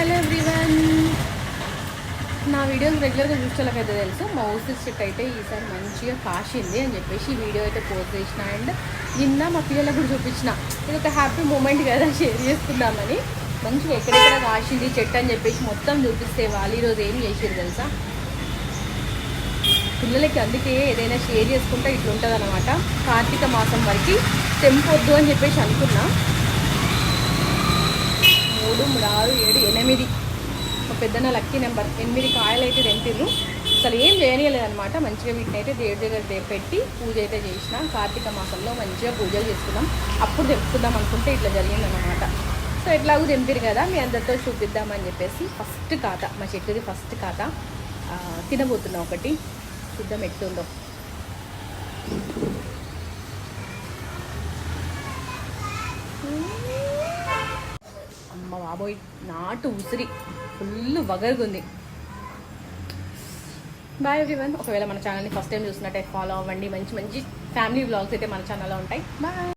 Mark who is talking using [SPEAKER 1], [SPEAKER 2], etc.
[SPEAKER 1] Hello everyone. నా videos రెగ్యులర్గా చూసేలాగైతే తెలుసు. మౌస్ చెక్ అయితే ఈసారి మంచిగా కాసింది అని చెప్పేసి వీడియో అయితే పోస్ట్ చేసిన. అండ్ నిన్న మా పిల్లలకు కూడా చూపించిన. ఇది ఒక హ్యాపీ మూమెంట్ కదా షేర్ చేసుకుందామని మంచిగా ఎక్కడెక్కడ కాసింది చెట్టు అని చెప్పేసి మొత్తం చూపిస్తే వాళ్ళు ఈరోజు ఏం చేసారు తెలుసా? పిల్లలకి అందుకే ఏదైనా షేర్ చేసుకుంటే ఇట్లా ఉంటుంది అనమాట కార్తీక మాసం వరకు తెంపొద్దు అని చెప్పేసి అనుకున్నా. మూడు ఆరు ఏడు ఎనిమిది. ఒక పెద్దన్న లక్కీ నెంబర్. ఎనిమిది కాయలు అయితే తెంపిర్రు. అసలు ఏం చేయనీయలేదన్నమాట. మంచిగా వీటిని అయితే దేవుడి దగ్గర పెట్టి పూజ అయితే చేసిన కార్తీక మాసంలో మంచిగా పూజలు చేసుకున్నాం అప్పుడు తెంపుకుందాం అనుకుంటే ఇట్లా జరిగిందనమాట సో ఎట్లాగూ తెంపిరు కదా మీ అందరితో చూపిద్దామని చెప్పేసి ఫస్ట్ ఖాత. మా చెట్టుది ఫస్ట్ ఖాత. తినబోతున్నాం ఒకటి. చూద్దాం ఎట్లుందో. బాబోయ్ నాటు ఉసిరి. ఫుల్ వగరుగుంది. బాయ్ ఎవ్రీవన్ ఒకవేళ మన ఛానల్ని ఫస్ట్ టైం చూసినట్టయితే ఫాలో అవ్వండి. మంచి మంచి ఫ్యామిలీ బ్లాగ్స్ అయితే మన ఛానల్లో ఉంటాయి. బాయ్